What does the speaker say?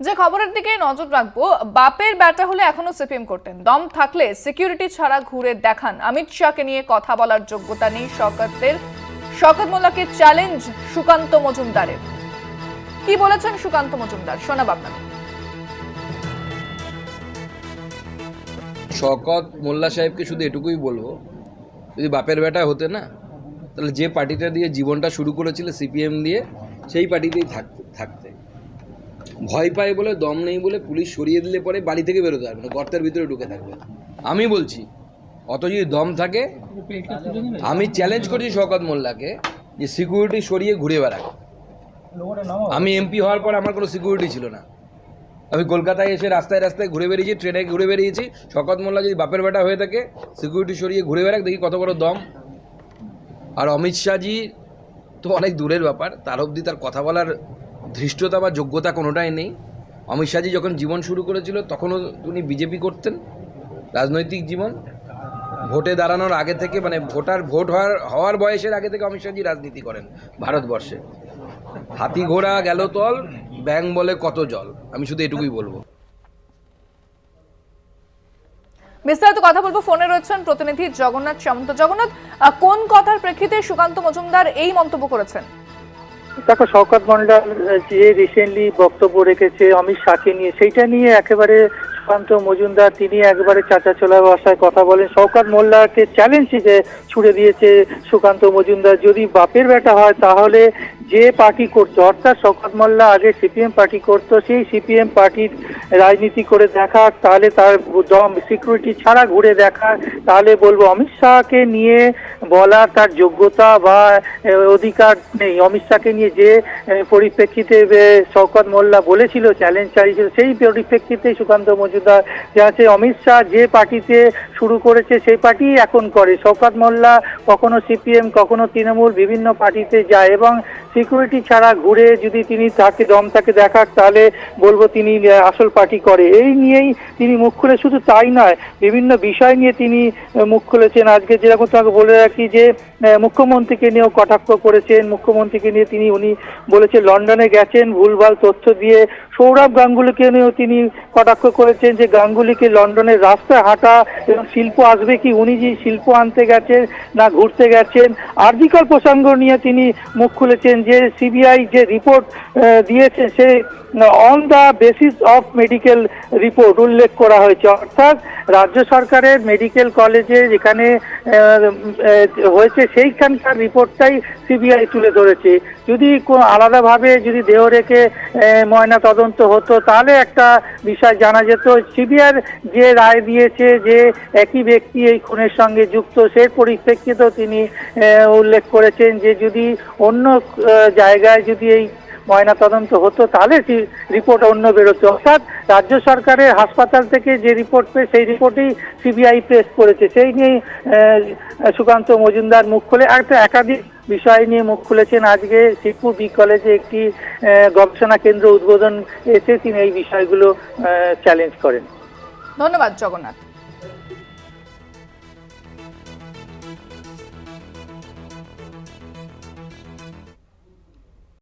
যে খবরের দিকে নজর রাখব, বাপের ব্যাটা হলে এখনও সিপিএম করতেন। দম থাকলে সিকিউরিটি ছাড়া ঘুরে দেখান। অমিত শাহকে নিয়ে কথা বলার যোগ্যতা নেই শওকতের শওকত মোল্লাকে চ্যালেঞ্জ সুকান্ত মজুমদারের। কি বলেছেন সুকান্ত মজুমদার? শোনাব আপনাকে শকত মোল্লা সাহেবকে শুধু এটুকুই বলব, যদি বাপের বেটা হতে না, তাহলে যে পার্টিটা দিয়ে জীবনটা শুরু করেছিল সিপিএম দিয়ে, সেই পার্টিতেই থাকতে থাকতে ভয় পায় বলে, দম নেই বলে পুলিশ সরিয়ে দিলে পরে বাড়ি থেকে বেরোতে পারবে না, গর্তের ভিতরে ঢুকে থাকবে। আমি বলছি, অত যদি দম থাকে, আমি চ্যালেঞ্জ করছি শওকত মোল্লাকে যে সিকিউরিটি সরিয়ে ঘুরে বেড়াক। আমি এমপি হওয়ার পর আমার কোনো সিকিউরিটি ছিল না। আমি কলকাতায় এসে রাস্তায় রাস্তায় ঘুরে বেরিয়েছি ট্রেনে ঘুরে বেরিয়েছি শকত মোল্লা যদি বাপের বেটা হয়ে থাকে সিকিউরিটি সরিয়ে ঘুরে বেড়াক, দেখি কত বড় দম। আর অমিত শাহজি তো অনেক দূরের ব্যাপার, তার অবধি তার কথা বলার ধৃষ্টতা বা যোগ্যতা কোনোটাই নেই। অমিত শাহজি যখন জীবন শুরু করেছিল, তখনও উনি বিজেপি করতেন। রাজনৈতিক জীবন। ভোটে দাঁড়ানোর আগে থেকে মানে ভোটার ভোট হওয়ার হওয়ার বয়সের আগে থেকে অমিত শাহজি রাজনীতি করেন ভারতবর্ষে। হাতি ঘোড়া গেল তল ব্যাং বলে কত জল। আমি শুধু এটুকুই বলব। বিস্তারিত কথা বলব, ফোনে রয়েছেন প্রতিনিধি জগন্নাথ সামন্ত। জগন্নাথ কোন কথার প্রেক্ষিতে সুকান্ত মজুমদার এই মন্তব্য করেছেন? দেখো, শওকত মন্ডল যে রিসেন্টলি বক্তব্য রেখেছে, অমিত শাহকে নিয়ে, সেইটা নিয়ে একেবারে সুকান্ত মজুমদার, তিনি একবারে চাচা চলা ভাষায় কথা বলেন। শওকত মোল্লাকে চ্যালেঞ্জ ছুড়ে দিয়েছে সুকান্ত মজুমদার। যদি বাপের বেটা হয়, তাহলে যে পার্টি করতো, অর্থাৎ শওকত মোল্লা আগে সিপিএম পার্টি করতো, সেই সিপিএম পার্টির রাজনীতি করে দেখা তাহলে তার দম সিকিউরিটি ছাড়া ঘুরে দেখা তাহলে বলব, অমিত শাহকে নিয়ে বলা তার যোগ্যতা বা অধিকার নেই। অমিত শাহকে নিয়ে যে পরিপ্রেক্ষিতে শওকত মোল্লা বলেছিল চ্যালেঞ্জ চালিয়েছিল, সেই পরিপ্রেক্ষিতে সুকান্ত মজুমদার যে আছে অমিত শাহ যে পার্টিতে শুরু করেছে, সেই পার্টি এখন করে। শওকত মোল্লা কখনো সিপিএম, কখনো তৃণমূল বিভিন্ন পার্টিতে যায় এবং সিকিউরিটি ছাড়া ঘুরে যদি তিনি তাকে, দম তাকে দেখাক, তাহলে বলব তিনি আসল পার্টি করে। এই নিয়েই তিনি মুখ খুলে শুধু তাই নয়, বিভিন্ন বিষয় নিয়ে তিনি মুখ খুলেছেন। আজকে যেরকম তোমাকে বলে রাখি যে মুখ্যমন্ত্রীকে নিয়েও কটাক্ষ করেছেন। মুখ্যমন্ত্রীকে নিয়ে তিনি, উনি বলেছে, লন্ডনে গেছেন, ভুলভাল তথ্য দিয়ে সৌরভ গাঙ্গুলিকে নিয়েও তিনি কটাক্ষ করেছেন যে গাঙ্গুলিকে লন্ডনের রাস্তায় হাঁটা এবং শিল্প আসবে কি? উনি যে শিল্প আনতে গেছেন না ঘুরতে গেছেন আর্থিকল প্রসঙ্গ নিয়ে তিনি মুখ খুলেছেন যে সিবিআই যে রিপোর্ট দিয়েছে সে on the basis of medical report উল্লেখ করা হয়েছে। অর্থাৎ রাজ্য সরকারের মেডিকেল কলেজে যেখানে হয়েছে সেইখানকার রিপোর্টটাই সিবিআই তুলে ধরেছে। যদি আলাদাভাবে যদি দেহ রেখে ময়না তদন্ত হতো তাহলে একটা বিষয় জানা যেত। সিবিআর যে রায় দিয়েছে যে একই ব্যক্তি এই খুনের সঙ্গে যুক্ত সে পরিপ্রেক্ষিতেও তিনি উল্লেখ করেছেন যে যদি অন্য জায়গায় যদি এই ময়না তদন্ত হতো তাহলে রিপোর্ট অন্য বেরোতো। অর্থাৎ রাজ্য সরকারের হাসপাতাল থেকে যে রিপোর্ট পেয়ে সেই রিপোর্টেই সিবিআই প্রেস করেছে। সেই নিয়ে আহ, সুকান্ত মজুমদার মুখ খুলে। একটা একাধিক বিষয় নিয়ে মুখ খুলেছেন। আজকে শিবপুর বি কলেজে একটি গবেষণা কেন্দ্র উদ্বোধন এসে তিনি এই বিষয়গুলো চ্যালেঞ্জ করেন। ধন্যবাদ জগন্নাথ।